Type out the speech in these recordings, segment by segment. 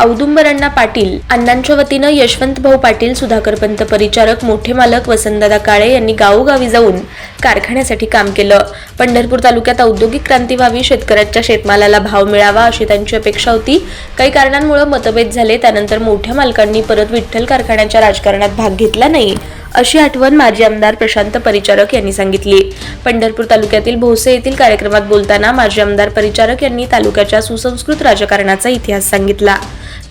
औदुंबरण्णा पाटील अण्णांच्या वतीनं यशवंत भाऊ पाटील सुधाकरपंत परिचारक मोठे मालक वसंतदादा काळे यांनी गावोगावी जाऊन कारखान्यासाठी काम केलं. पंढरपूर तालुक्यात औद्योगिक क्रांती व्हावी शेतकऱ्याच्या शेतमालाला भाव मिळावा अशी त्यांची अपेक्षा होती. काही कारणांमुळे मतभेद झाले त्यानंतर मोठ्या मालकांनी परत विठ्ठल कारखान्याच्या राजकारणात भाग घेतला नाही अशी आठवण माजी आमदार प्रशांत परिचारक यांनी सांगितली. पंढरपूर तालुक्यातील भोसे येथील कार्यक्रमात बोलताना माजी आमदार परिचारक यांनी तालुक्याच्या सुसंस्कृत राजकारणाचा इतिहास सांगितला.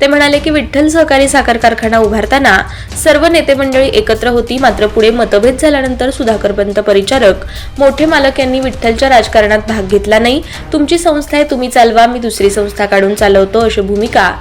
ते म्हणाले की विठ्ठल सहकारी साखर कारखाना उभारताना सर्व नेते मंडळी एकत्र होती मात्र पुढे मतभेद झाल्यानंतर सुधाकर पंत परिचारक मोठे मालक यांनी विठ्ठलच्या राजकारणात भाग घेतला नाही. तुमची संस्था आहे तुम्ही चालवा मी दुसरी संस्था काढून चालवतो अशी भूमिका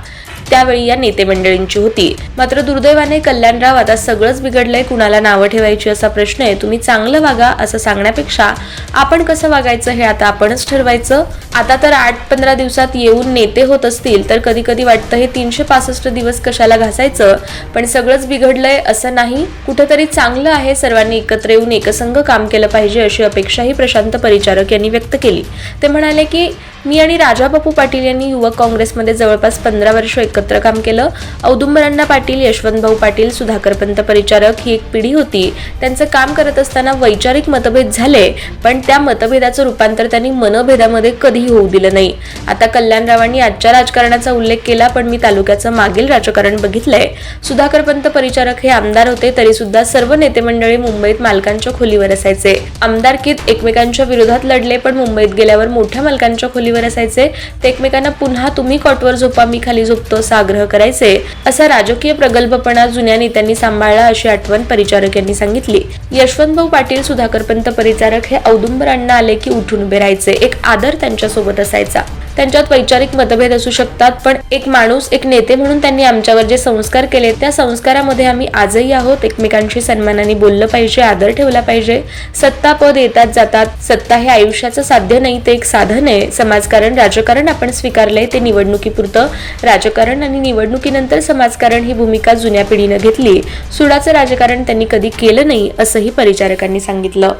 त्यावेळी या नेते मंडळींची होती. मात्र दुर्दैवाने कल्याणराव आता सगळंच बिघडलंय कुणाला नावं ठेवायची असा प्रश्न आहे तुम्ही चांगलं वागा असं सांगण्यापेक्षा आपण कसं वागायचं हे आता आपणच ठरवायचं. आता तर आठ पंधरा दिवसात येऊन नेते होत असतील तर कधी कधी वाटतं हे तीनशे पासष्ट दिवस कशाला घासायचं? पण सगळंच बिघडलंय असं नाही. कुठेतरी चांगलं आहे सर्वांनी एकत्र येऊन एकसंघ काम केलं पाहिजे अशी अपेक्षाही प्रशांत परिचारक यांनी व्यक्त केली. ते म्हणाले की मी आणि राजाबापू पाटील यांनी युवक काँग्रेसमध्ये जवळपास पंधरा वर्ष एकत्र काम केलं. औदुंबरांना पाटील यशवंतभाऊ पाटील सुधाकरपंत परिचारक ही एक पिढी होती. त्यांचं काम करत असताना वैचारिक मतभेद झाले पण त्या मतभेदाचं रूपांतर त्यांनी मनभेदामध्ये कधीही होऊ दिलं नाही. आता कल्याणरावांनी आजच्या राजकारणाचा उल्लेख केला पण मी तालुक्याचं मागील राजकारण बघितलंय. सुधाकरपंत परिचारक हे आमदार होते तरी सुद्धा सर्व नेते मंडळी मुंबईत मालकांच्या खोलीवर असायचे. आमदारकीत एकमेकांच्या विरोधात लढले पण मुंबईत गेल्यावर मोठ्या मालकांच्या खोलीवर असायचे. ते एकमेकांना पुन्हा तुम्ही कॉटवर झोपा मी खाली झोपतो असा आग्रह करायचे. असा राजकीय प्रगल्भपणा जुन्या नेत्यांनी सांभाळला अशी आठवण परिचारक यांनी सांगितली. यशवंतभाऊ पाटील सुधाकर पंत परिचारक हे औदुंबर अण्णा आले की उठून उभे राहायचे. एक आदर त्यांच्यासोबत असायचा. त्यांच्यात वैचारिक मतभेद असू शकतात पण एक माणूस एक नेते म्हणून त्यांनी आमच्यावर जे संस्कार केले त्या संस्कारामध्ये आम्ही आजही आहोत. एकमेकांशी सन्मानाने बोललं पाहिजे आदर ठेवला पाहिजे. सत्ता पद येतात जातात सत्ता हे आयुष्याचं साध्य नाही ते एक साधन आहे. समाजकारण राजकारण आपण स्वीकारलंय ते निवडणुकीपुरतं. राजकारण आणि निवडणुकीनंतर समाजकारण ही भूमिका जुन्या पिढीनं घेतली सुडाचं राजकारण त्यांनी कधी केलं नाही असंही परिचारकांनी सांगितलं.